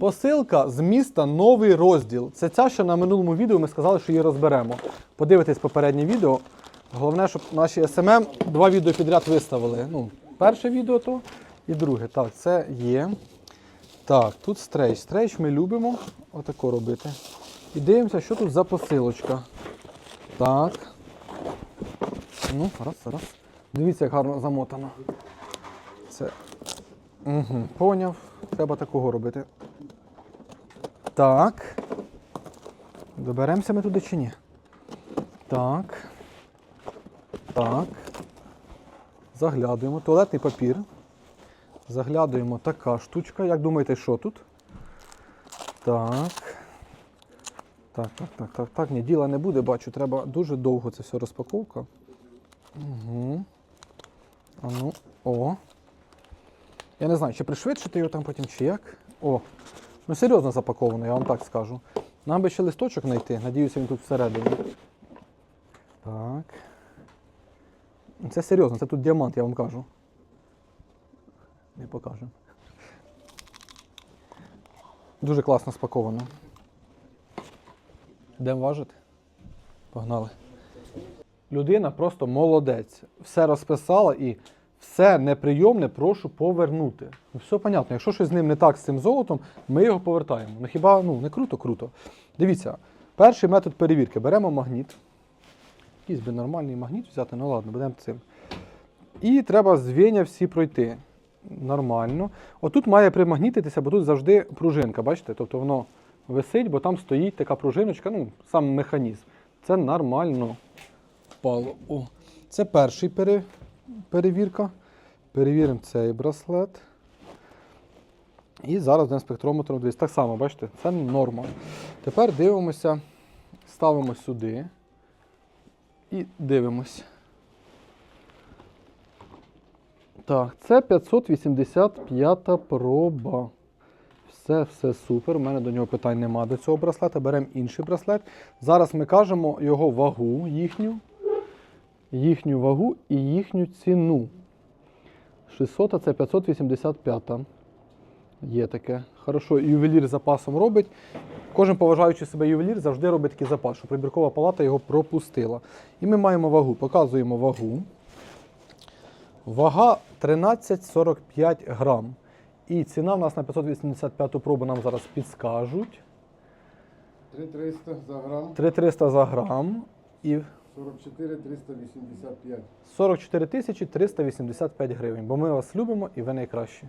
Посилка з міста новий розділ. Це ця, що на минулому відео ми сказали, що її розберемо. Подивитесь попереднє відео. Головне, щоб наші СММ два відео підряд виставили. Ну, перше відео то і друге. Так, це є. Так, тут стрейч. Стрейч ми любимо отако робити. І дивимося, що тут за посилочка. Так. Ну, раз, раз. Дивіться, як гарно замотано. Це. Угу, поняв. Треба такого робити. Так. Доберемося ми туди чи ні? Так. Так. Заглядуємо. Туалетний папір. Заглядуємо така штучка. Як думаєте, що тут? Так. Так, так, так, так, так. Ні, діла не буде, бачу. Треба дуже довго це все розпаковка. Угу. А ну, о. Я не знаю, чи пришвидшити його там потім, чи як. О. Ну серйозно запаковано, я вам так скажу. Нам би ще листочок знайти. Надіюся, він тут всередині. Так. Це серйозно, це тут діамант, я вам кажу. Не покажу. Дуже класно спаковано. Йдемо важити? Погнали. Людина просто молодець. Все розписала і все неприйомне прошу повернути. Ну, все понятно. Якщо щось з ним не так з цим золотом, ми його повертаємо. Ну хіба ну, не круто, круто. Дивіться, перший метод перевірки. Беремо магніт. Якийсь би нормальний магніт взяти, ну ладно, будемо цим. І треба звіння всі пройти. Нормально. Отут має примагнітитися, бо тут завжди пружинка, бачите? Тобто воно висить, бо там стоїть така пружиночка, ну, сам механізм. Це нормально. Впало. О. Це перший пере... перевірка. Перевіримо цей браслет. І зараз будемо спектрометром дивитися. Так само, бачите, це норма. Тепер дивимося, ставимо сюди і дивимося. Так, це 585 проба. Все, все супер. У мене до нього питань нема до цього браслета. Беремо інший браслет. Зараз ми кажемо його вагу їхню, їхню вагу і їхню ціну. 600, це 585. Є таке. Хорошо, ювелір запасом робить. Кожен поважаючи себе ювелір завжди робить такий запас, щоб прибіркова палата його пропустила. І ми маємо вагу. Показуємо вагу. Вага 13,45 грам. І ціна в нас на 585 пробу нам зараз підскажуть. 3300 за грам, 3300 за грам і 44 385. 44 тисячі 385 гривень. Бо ми вас любимо і ви найкращі.